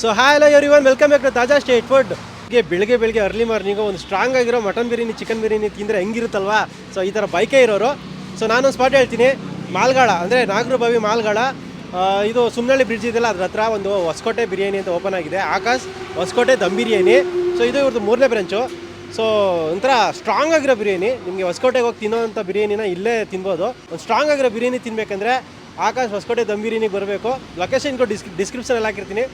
So hi ಎಲ್ಲ every one welcome back to Taza state ಫುಡ್ಗೆ ಬೆಳಗ್ಗೆ ಬೆಳಿಗ್ಗೆ ಅರ್ಲಿ ಮಾರ್ನಿಂಗ್ ಒಂದು ಸ್ಟ್ರಾಂಗ್ ಆಗಿರೋ ಮಟನ್ ಬಿರಿಯಾನಿ ಚಿಕನ್ ಬಿರಿಯಾನಿ ತಿಂದರೆ ಹೆಂಗಿರುತ್ತಲ್ವಾ? ಸೊ ಈ ಥರ ಬೈಕೇ ಇರೋರು. ಸೊ ನಾನು ಸ್ಪಾಟ್ ಹೇಳ್ತೀನಿ. ಮಾಲ್ಗಾಳ, ಅಂದರೆ ನಾಗರ ಬಾವಿ ಮಾಲ್ಗಾಳ ಇದು ಸುಮ್ಮನಳ್ಳಿ ಬ್ರಿಡ್ಜ್ ಇದೆಯಲ್ಲ, ಅದ್ರ ಹತ್ರ ಒಂದು ಹೊಸಕೋಟೆ ಬಿರಿಯಾನಿ ಅಂತ ಓಪನ್ ಆಗಿದೆ. ಆಕಾಶ್, ಹೊಸಕೋಟೆ ದಮ್ ಬಿರಿಯಾನಿ ಸೊ ಇದು ಇವ್ರದ್ದು ಮೂರನೇ ಬ್ರಾಂಚು ಸೊ ಒಂಥರ ಸ್ಟ್ರಾಂಗ್ ಆಗಿರೋ ಬಿರಿಯಾನಿ ನಿಮಗೆ ಹೊಸಕೋಟೆಗೆ ಹೋಗಿ ತಿನ್ನೋವಂಥ ಬಿರಿಯಾನಿನ ಇಲ್ಲೇ ತಿನ್ಬೋದು. ಒಂದು ಸ್ಟ್ರಾಂಗ್ ಆಗಿರೋ ಬಿರಿಯಾನಿ ತಿನ್ನಬೇಕಂದ್ರೆ ಆಕಾಶ್ ಹೊಸಕೋಟೆ ದಮ್ ಬಿರಿಯಾನಿಗೆ ಬರಬೇಕು. ಲೊಕೇಶನ್ ಡಿಸ್ ಡಿಸ್ಕ್ ಡಿಸ್ಕ್ರಿಪ್ಷನಲ್ಲಿ ಹಾಕಿರ್ತೀನಿ.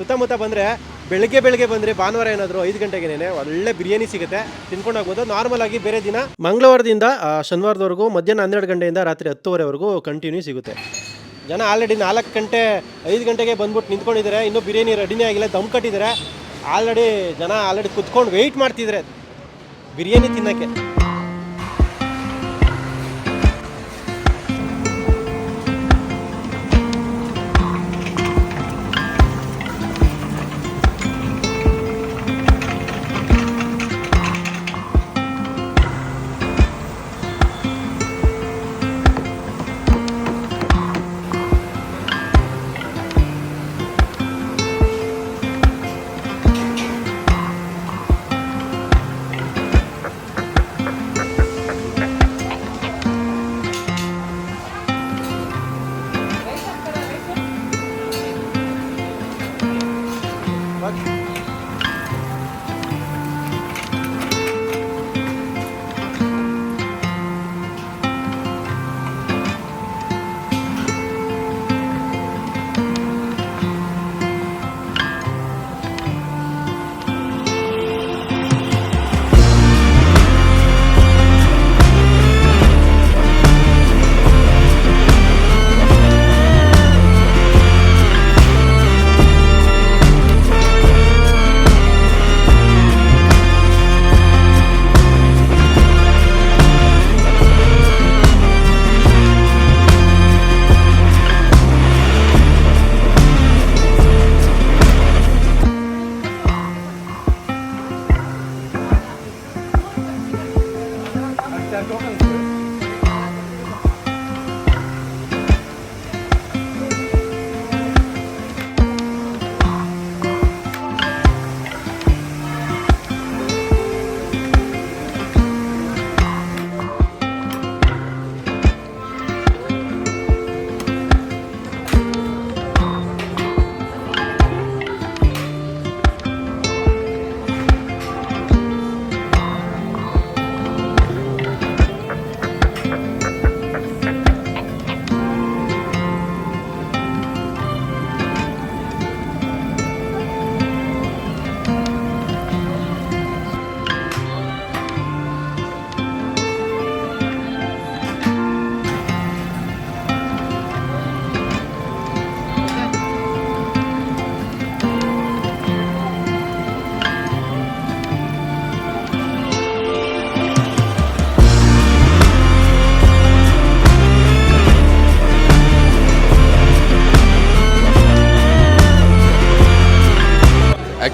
ಸುತ್ತಮುತ್ತ ಬಂದರೆ ಬೆಳಗ್ಗೆ ಬೆಳಗ್ಗೆ ಬಂದರೆ ಭಾನುವಾರ ಏನಾದರೂ ಐದು ಗಂಟೆಗೇನೆ ಒಳ್ಳೆ ಬಿರಿಯಾನಿ ಸಿಗುತ್ತೆ, ತಿನ್ಕೊಂಡು ಹೋಗ್ಬೋದು. ನಾರ್ಮಲ್ ಆಗಿ ಬೇರೆ ದಿನ ಮಂಗಳವಾರದಿಂದ ಶನಿವಾರದವರೆಗೂ ಮಧ್ಯಾಹ್ನ ಹನ್ನೆರಡು ಗಂಟೆಯಿಂದ ರಾತ್ರಿ ಹತ್ತುವರೆವರೆಗೂ ಕಂಟಿನ್ಯೂ ಸಿಗುತ್ತೆ. ಜನ ಆಲ್ರೆಡಿ ನಾಲ್ಕು ಗಂಟೆ, ಐದು ಗಂಟೆಗೆ ಬಂದ್ಬಿಟ್ಟು ನಿಂತ್ಕೊಂಡಿದ್ದಾರೆ. ಇನ್ನೂ ಬಿರಿಯಾನಿ ರೆಡಿನೇ ಆಗಿಲ್ಲ, ದಮ್ ಕಟ್ಟಿದ್ದಾರೆ. ಆಲ್ರೆಡಿ ಜನ ಆಲ್ರೆಡಿ ಕುತ್ಕೊಂಡು ವೆಯ್ಟ್ ಮಾಡ್ತಿದ್ದಾರೆ. ಬಿರಿಯಾನಿ ತಿನ್ನೋಕ್ಕೆ. 现在都很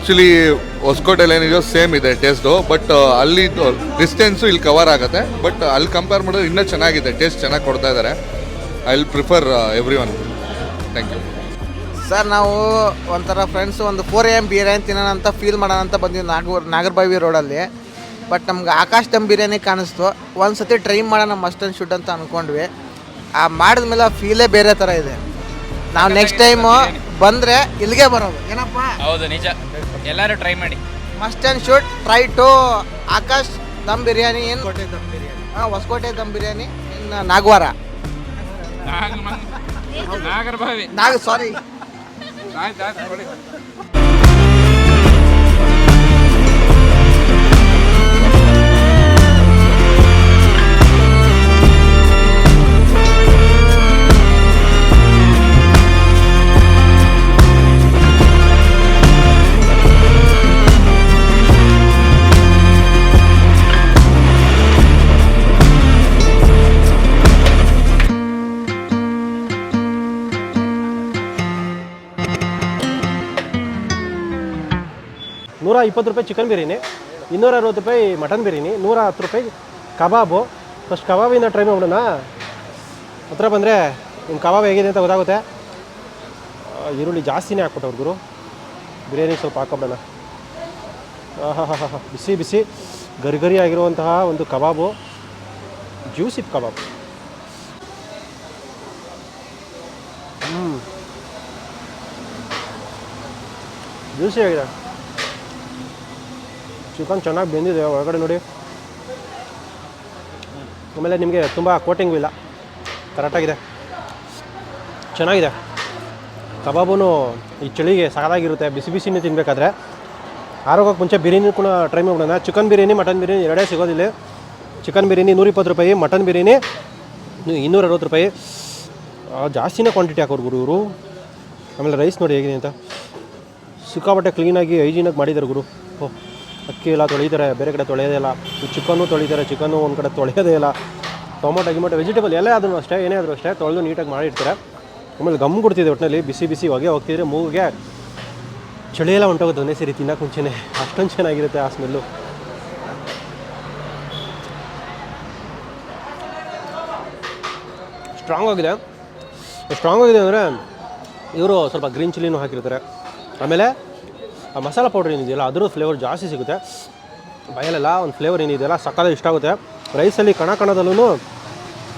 ಆ್ಯಕ್ಚುಲಿ ಹೊಸಕೋಟೆಲಿ ಏನಿದೆಯೋ ಸೇಮ್ ಇದೆ ಟೇಸ್ಟು ಬಟ್ ಅಲ್ಲಿ ಡಿಸ್ಟೆನ್ಸು ಇಲ್ಲಿ ಕವರ್ ಆಗುತ್ತೆ ಬಟ್ ಅಲ್ಲಿ ಕಂಪೇರ್ ಮಾಡಿದ್ರೆ ಇನ್ನೂ ಚೆನ್ನಾಗಿದೆ ಟೇಸ್ಟ್ ಚೆನ್ನಾಗಿ ಕೊಡ್ತಾ ಇದ್ದಾರೆ I will prefer every one thank you sir ನಾವು ಒಂಥರ ಫ್ರೆಂಡ್ಸು ಒಂದು ಫೋರ್ ಎಂ ಬಿರಿಯಾನಿ ತಿನ್ನೋಣ ಅಂತ ಫೀಲ್ ಮಾಡೋಣ ಅಂತ ಬಂದಿದ್ವಿ ನಾಗೂರ್, ನಾಗರಬಾವಿ ರೋಡಲ್ಲಿ ಬಟ್ ನಮ್ಗೆ ಆಕಾಶ್ ದಮ್ ಬಿರಿಯಾನಿ ಕಾಣಿಸ್ತು. ಒಂದು ಸತಿ ಟ್ರೈ ಮಾಡೋಣ ಮಸ್ಟ್ ಆ್ಯಂಡ್ ಶುಡ್ ಅಂತ ಅಂದ್ಕೊಂಡ್ವಿ ಆ, ಮಾಡಿದ್ಮೇಲೆ ಆ ಫೀಲೇ ಬೇರೆ ಥರ ಇದೆ. ನಾವು ನೆಕ್ಸ್ಟ್ ಟೈಮು ಬಂದರೆ ಇಲ್ಲಿಗೆ ಬರೋದು. ಏನಪ್ಪ? ಹೌದು ನಿಜ. ಎಲ್ಲರೂ ಟ್ರೈ ಮಾಡಿ. Must and should try to Akash dum biryani in ಹಾಂ ಹೊಸಕೋಟೆ ದಮ್ ಬಿರಿಯಾನಿ ಇನ್ ನಾಗವಾರ. ನಾಗರಭಾವಿ ನಾಗ ಸಾರಿ ನೂರ ಇಪ್ಪತ್ತು ರೂಪಾಯಿ ಚಿಕನ್ ಬಿರಿಯಾನಿ ಇನ್ನೂರ ಅರವತ್ತು ರೂಪಾಯಿ ಮಟನ್ ಬಿರಿಯಾನಿ ನೂರ ಹತ್ತು ರೂಪಾಯಿ ಕಬಾಬು. ಫಸ್ಟ್ ಕಬಾಬಿಂದ ಟ್ರೈ ಮಾಡೋಣ ಹತ್ರ ಬಂದರೆ ನಿಮ್ಮ ಕಬಾಬ್ ಹೇಗಿದೆ ಅಂತ ಗೊತ್ತಾಗುತ್ತೆ. ಈರುಳ್ಳಿ ಜಾಸ್ತಿನೇ ಹಾಕ್ಬಿಟ್ಟವ್ರು ಗುರು. ಬಿರಿಯಾನಿ ಸ್ವಲ್ಪ ಹಾಕೊಬಿಡೋಣ. ಹಾಂ ಹಾಂ ಹಾಂ ಬಿಸಿ ಬಿಸಿ ಗರಿ ಗರಿ ಆಗಿರುವಂತಹ ಒಂದು ಕಬಾಬು. ಜ್ಯೂಸಿ ಕಬಾಬ್. ಹ್ಞೂ ಜ್ಯೂಸಿ ಆಗಿದೆ ಚಿಕನ್ ಚೆನ್ನಾಗಿ ಬೆಂದಿದೆ, ಒಳಗಡೆ ನೋಡಿ. ಆಮೇಲೆ ನಿಮಗೆ ತುಂಬ ಕೋಟಿಂಗು ಇಲ್ಲ. ಕರೆಕ್ಟಾಗಿದೆ ಚೆನ್ನಾಗಿದೆ. ಕಬಾಬೂ ಈ ಚಳಿಗೆ ಸಾಕಾಗಿರುತ್ತೆ ಬಿಸಿ ಬಿಸಿನೇ ತಿನ್ನಬೇಕಾದ್ರೆ ಆರೋಗ್ಯಕ್ಕೆ ಮುಂಚೆ ಬಿರಿಯಾನಿ ಕೂಡ ಟ್ರೈ ಮಾಡೋಣ. ಚಿಕನ್ ಬಿರಿಯಾನಿ, ಮಟನ್ ಬಿರಿಯಾನಿ ಎರಡೇ ಸಿಗೋದಿಲ್ಲ. ಚಿಕನ್ ಬಿರಿಯಾನಿ ನೂರಿಪ್ಪತ್ತು ರೂಪಾಯಿ, ಮಟನ್ ಬಿರಿಯಾನಿ ಇನ್ನೂರ ಅರವತ್ತು ರೂಪಾಯಿ ಜಾಸ್ತಿನೇ ಕ್ವಾಂಟಿಟಿ ಹಾಕೋರು ಗುರು ಇವರು. ಆಮೇಲೆ ರೈಸ್ ನೋಡಿ ಹೇಗಿದೆ ಅಂತ. ಸಿಕ್ಕಾಪಟ್ಟೆ ಕ್ಲೀನಾಗಿ ಹೈಜೀನಾಗಿ ಮಾಡಿದ್ದಾರೆ ಗುರು. ಓ. ಅಕ್ಕಿ ಎಲ್ಲ ತೊಳಿತಾರೆ ಬೇರೆ ಕಡೆ ತೊಳೆಯೋದೇ ಇಲ್ಲ. ಚಿಕನ್ನು ತೊಳಿತಾರೆ ಚಿಕನ್ನು ಒಂದು ಕಡೆ ತೊಳೆಯೋದೇ ಇಲ್ಲ. ಟೊಮೊಟೊ, ಗಿಮೊಟೊ ವೆಜಿಟೇಬಲ್ ಎಲ್ಲ ಆದ್ರೂ ಅಷ್ಟೇ, ಏನೇ ಆದರೂ ಅಷ್ಟೇ ತೊಳೆದು ನೀಟಾಗಿ ಮಾಡಿರ್ತಾರೆ ಆಮೇಲೆ ಗಮ್ ಕೊಡ್ತಿದೆ ಒಟ್ಟಿನಲ್ಲಿ ಬಿಸಿ ಬಿಸಿ ಹೊಗೆ ಹೋಗ್ತಿದ್ರೆ ಮೂಗಿಗೆ ಚಳಿ ಎಲ್ಲ ಹೊಂಟೋಗುತ್ತೆ ಒಂದೇ ಸರಿ ತಿನ್ನೋಕೆ ಮುಂಚೆನೇ. ಅಷ್ಟೊಂದು ಚೆನ್ನಾಗಿರುತ್ತೆ ಆ ಸ್ಮೆಲ್ಲು ಸ್ಟ್ರಾಂಗ್ ಆಗಿದೆ. ಸ್ಟ್ರಾಂಗ್ ಆಗಿದೆ ಅಂದರೆ ಇವರು ಸ್ವಲ್ಪ ಗ್ರೀನ್ ಚಿಲ್ಲಿನೂ ಹಾಕಿರ್ತಾರೆ. ಆಮೇಲೆ ಮಸಾಲ ಪೌಡ್ರ್ ಏನಿದೆಯಲ್ಲ ಅದರ ಫ್ಲೇವರ್ ಜಾಸ್ತಿ ಸಿಗುತ್ತೆ. ಬಯಲೆಲ್ಲ ಒಂದು ಫ್ಲೇವರ್ ಏನಿದೆಯಲ್ಲ ಸಕ್ಕದ ಇಷ್ಟ ಆಗುತ್ತೆ. ರೈಸಲ್ಲಿ ಕಣ ಕಣದಲ್ಲೂ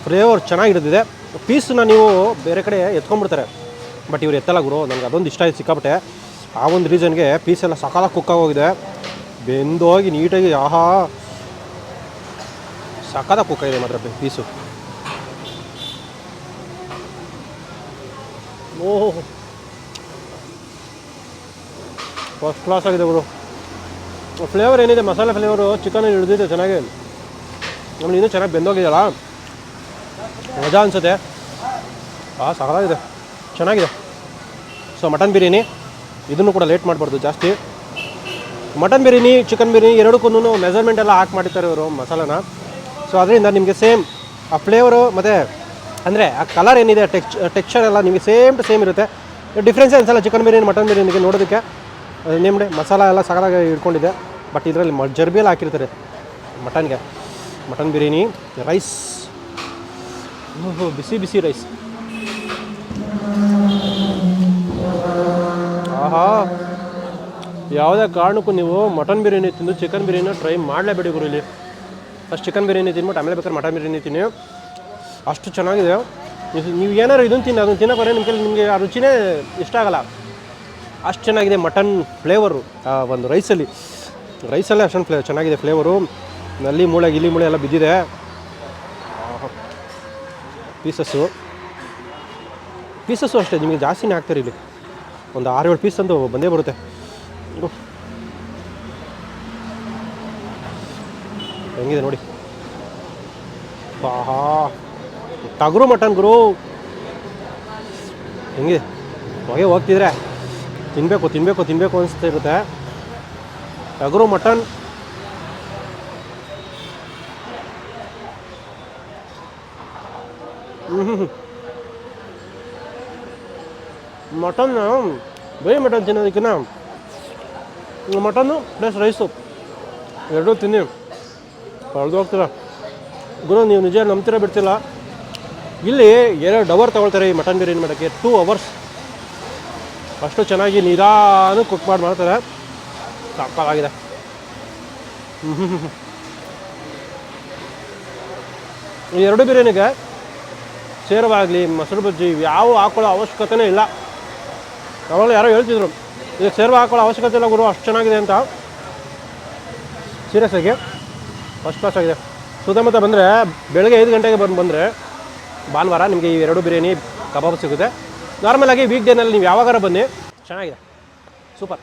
ಫ್ಲೇವರ್ ಚೆನ್ನಾಗಿಡ್ದಿದೆ ಪೀಸನ್ನ ನೀವು ಬೇರೆ ಕಡೆ ಎತ್ಕೊಂಡ್ಬಿಡ್ತಾರೆ. ಬಟ್ ಇವ್ರು ಎತ್ತಲ್ಲ ಗುರು, ನನಗೆ ಅದೊಂದು ಇಷ್ಟ ಆಯ್ತು, ಸಿಕ್ಕಾಪಟ್ಟೆ. ಆ ಒಂದು ರೀಸನ್ಗೆ ಪೀಸ್ ಎಲ್ಲ ಸಕಾಲ ಕುಕ್ಕಾಗೋಗಿದೆ ಬೆಂದೋಗಿ ನೀಟಾಗಿ, ಆಹಾ! ಸಕಾಲ ಕುಕ್ಕಾಗಿದೆ ಮಾತ್ರ ಪೀಸು ಓಹೋ! ಫಸ್ಟ್ ಕ್ಲಾಸ್ ಆಗಿದೆ ಗುರು ಫ್ಲೇವರ್ ಏನಿದೆ? ಮಸಾಲೆ ಫ್ಲೇವರು ಚಿಕನ್ ಹಿಡಿದಿದೆ ಚೆನ್ನಾಗಿ? ಆಮೇಲೆ ಇನ್ನೂ ಚೆನ್ನಾಗಿ ಬೆಂದೋಗಿದೆಯಲ್ಲ? ಮಜಾ ಅನಿಸುತ್ತೆ. ಹಾಂ ಸಾಕಾಗಿದೆ ಚೆನ್ನಾಗಿದೆ. ಸೊ ಮಟನ್ ಬಿರಿಯಾನಿ ಇದನ್ನು ಕೂಡ ಲೇಟ್ ಮಾಡಬಾರ್ದು, ಜಾಸ್ತಿ. ಮಟನ್ ಬಿರಿಯಾನಿ ಚಿಕನ್ ಬಿರಿಯಾನಿ ಎರಡಕ್ಕೂ ಮೆಸರ್ಮೆಂಟ್ ಎಲ್ಲ ಹಾಕಿ ಮಾಡಿರ್ತಾರೆ ಇವರು ಮಸಾಲಾನ. ಸೊ ಅದರಿಂದ ನಿಮಗೆ ಸೇಮ್ ಆ ಫ್ಲೇವರು ಮತ್ತು ಅಂದರೆ ಆ ಕಲರ್ ಏನಿದೆ ಟೆಕ್ಚ್ ಟೆಕ್ಸ್ಚರ್ ಎಲ್ಲ ನಿಮಗೆ ಸೇಮ್ ಟು ಸೇಮ್ ಇರುತ್ತೆ. ಡಿಫ್ರೆನ್ಸ್ ಅನ್ಸಲ್ಲ ಚಿಕನ್ ಬಿರಿಯಾನಿ ಮಟನ್ ಬಿರಿಯಾನಿಗೆ ನೋಡೋದಕ್ಕೆ. ನೇಮ್ಡೆ ಮಸಾಲ ಎಲ್ಲ ಸಗದಾಗ ಇಟ್ಕೊಂಡಿದೆ ಬಟ್ ಇದರಲ್ಲಿ ಮ ಜರ್ಬಿ ಎಲ್ಲ ಹಾಕಿರ್ತಾರೆ ಮಟನ್ಗೆ. ಮಟನ್ ಬಿರಿಯಾನಿ ರೈಸ್ ಬಿಸಿ ಬಿಸಿ ರೈಸ್ ಆಹಾ! ಯಾವುದೇ ಕಾರಣಕ್ಕೂ ನೀವು ಮಟನ್ ಬಿರಿಯಾನಿ ತಿಂದು ಚಿಕನ್ ಬಿರಿಯಾನಿ ಟ್ರೈ ಮಾಡಲೇಬೇಡಿ ಗುರು ಇಲ್ಲಿ. ಫಸ್ಟ್ ಚಿಕನ್ ಬಿರಿಯಾನಿ ತಿನ್ಬಿಟ್ಟು, ಆಮೇಲೆ ಬೇಕಾದ್ರೆ ಮಟನ್ ಬಿರಿಯಾನಿ ತಿನ್ನಿ. ಅಷ್ಟು ಚೆನ್ನಾಗಿದೆ. ನೀವು- ಏನಾದ್ರು ಇದನ್ನು ತಿನ್ನಿ ಅದನ್ನು ತಿನ್ನೋಕೆ ನಿಮಗೆ ಕೈಲಿ ನಿಮಗೆ ಆ ರುಚಿನೇ ಇಷ್ಟ ಆಗಲ್ಲ. ಅಷ್ಟು ಚೆನ್ನಾಗಿದೆ ಮಟನ್ ಫ್ಲೇವರು, ಆ, ಒಂದು ರೈಸಲ್ಲಿ. ರೈಸಲ್ಲೇ ಅಷ್ಟೊಂದು ಫ್ಲೇ, ಚೆನ್ನಾಗಿದೆ ಫ್ಲೇವರು. ನಲ್ಲಿ ಮೂಳೆ ಗಿಲಿ ಮೂಳೆ ಎಲ್ಲ ಬಿದ್ದಿದೆ. ಪೀಸಸ್ಸು. ಪೀಸಸ್ಸು ಅಷ್ಟೇ, ನಿಮಗೆ ಜಾಸ್ತಿನೇ ಹಾಕ್ತಾರೆ ಇಲ್ಲಿ. ಒಂದು ಆರು ಏಳು ಪೀಸ್ ಅಂತ ಬಂದೇ ಬರುತ್ತೆ. ಹೆಂಗಿದೆ ನೋಡಿ. ಆಹಾ. ತಗರು ಮಟನ್ ಗುರು. ಹೆಂಗಿದೆ? ಹೊಗೆ ಹೋಗ್ತಿದ್ರೆ. ತಿನ್ನಬೇಕು ತಿನ್ನಬೇಕು ತಿನ್ನಬೇಕು ಅನಿಸ್ತಾ ಇರುತ್ತೆ ಟಗರು ಮಟನ್ ಮಟನ್, ಬರೀ ಮಟನ್ ತಿನ್ನೋದಕ್ಕಿಂತ ಮಟನ್ನು ಪ್ಲಸ್ ರೈಸು. ಎರಡೂ ತಿನ್ನಿ. ಕಳೆದು ಹೋಗ್ತೀರ ಗುರು, ನೀವು ನಿಜ ನಂಬ್ತೀರ ಬಿಡ್ತಿಲ್ಲ ಇಲ್ಲಿ ಎರಡು ಅವರ್ ತೊಗೊಳ್ತಾರೆ ಈ ಮಟನ್ ಬಿರಿಯಾನಿ ಮಾಡೋಕ್ಕೆ. ಟೂ ಅವರ್ಸ್ ಅಷ್ಟು ಚೆನ್ನಾಗಿ ನಿಧಾನ ಕುಕ್ ಮಾಡಿ ಮಾಡ್ತಾರೆ. ಸಾಕಾಗಿದೆ. ಈ ಎರಡು ಬಿರಿಯಾನಿಗೆ ಸೇರವಾಗಲಿ ಮೊಸರು ಬಜ್ಜಿ ಯಾವ ಹಾಕೊಳ್ಳೋ ಅವಶ್ಯಕತೆನೇ ಇಲ್ಲ. ಅವಾಗಲೇ ಯಾರೋ ಹೇಳ್ತಿದ್ರು, ಇದಕ್ಕೆ ಸೇರ್ವ ಹಾಕೊಳ್ಳೋ ಅವಶ್ಯಕತೆ ಇಲ್ಲ ಗುರು, ಅಷ್ಟು ಚೆನ್ನಾಗಿದೆ ಅಂತ. ಸೀರಿಯಸ್ ಆಗಿ ಫಸ್ಟ್ ಕ್ಲಾಸ್ ಆಗಿದೆ. ಸುತ್ತಮುತ್ತ ಬಂದರೆ ಬೆಳಗ್ಗೆ ಐದು ಗಂಟೆಗೆ ಬಂದು ಬಂದರೆ ಭಾನುವಾರ ನಿಮಗೆ ಈ ಎರಡು ಬಿರಿಯಾನಿ ಕಬಾಬ್ ಸಿಗುತ್ತೆ. ನಾರ್ಮಲಾಗಿ ವೀಕ್ ಡೇನಲ್ಲಿ ನೀವು ಯಾವಾಗಾರ ಬನ್ನಿ. ಚೆನ್ನಾಗಿದೆ. ಸೂಪರ್